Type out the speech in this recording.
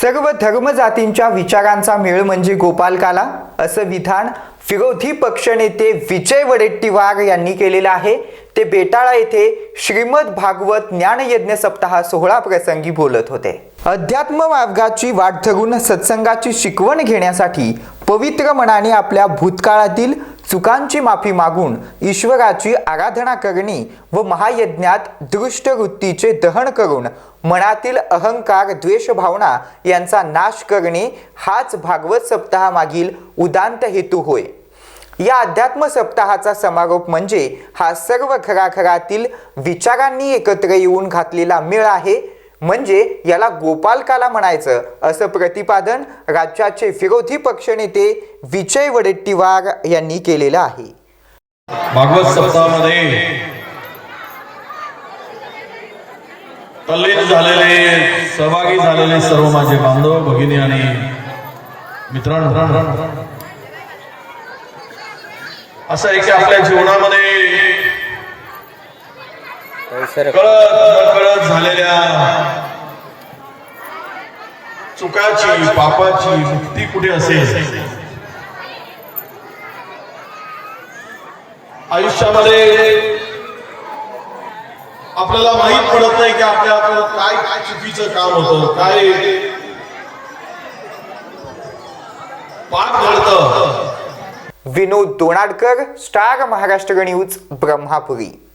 सर्व धर्मजातींच्या विचारांचा मेळ म्हणजे गोपालकाला असं विधान विरोधी पक्षनेते विजय वडेट्टीवार यांनी केलेलं आहे. ते बेटाळा येथे श्रीमद भागवत ज्ञानयज्ञ सप्ताह सोहळा प्रसंगी बोलत होते. अध्यात्म मार्गाची वाट धरून सत्संगाची शिकवण घेण्यासाठी पवित्र मनाने आपल्या भूतकाळातील चुकांची माफी मागून ईश्वराची आराधना करणे व महायज्ञात दृष्ट वृत्तीचे दहन करून मनातील अहंकार द्वेषभावना यांचा नाश करणे हाच भागवत सप्ताहामागील उदांत हेतू होय. या अध्यात्म सप्ताहाचा समारोप म्हणजे हा सर्व घराघरातील विचारांनी एकत्र येऊन घातलेला मेळ आहे. म्हणजे याला गोपालकाला म्हणायचं. असं प्रतिपादन राज्याचे विरोधी पक्षनेते विजय वडेट्टीवार यांनी केलेलं आहे. भागवत सप्ताहामध्ये तल्लीन झालेले सहभागी झालेले सर्व माझे बांधव भगिनी आणि मित्रांनो असं आहे की आपल्या जीवनामध्ये कळत कळत झालेल्या चुकाची पापाची मुक्ती कुठे असेल? आयुष्यामध्ये आपल्याला माहीत पडत नाही की आपल्या काय काय चुकीचं काम होतं काय पाप घडतं. Vinod Donadkar star Maharashtra news Brahmapuri.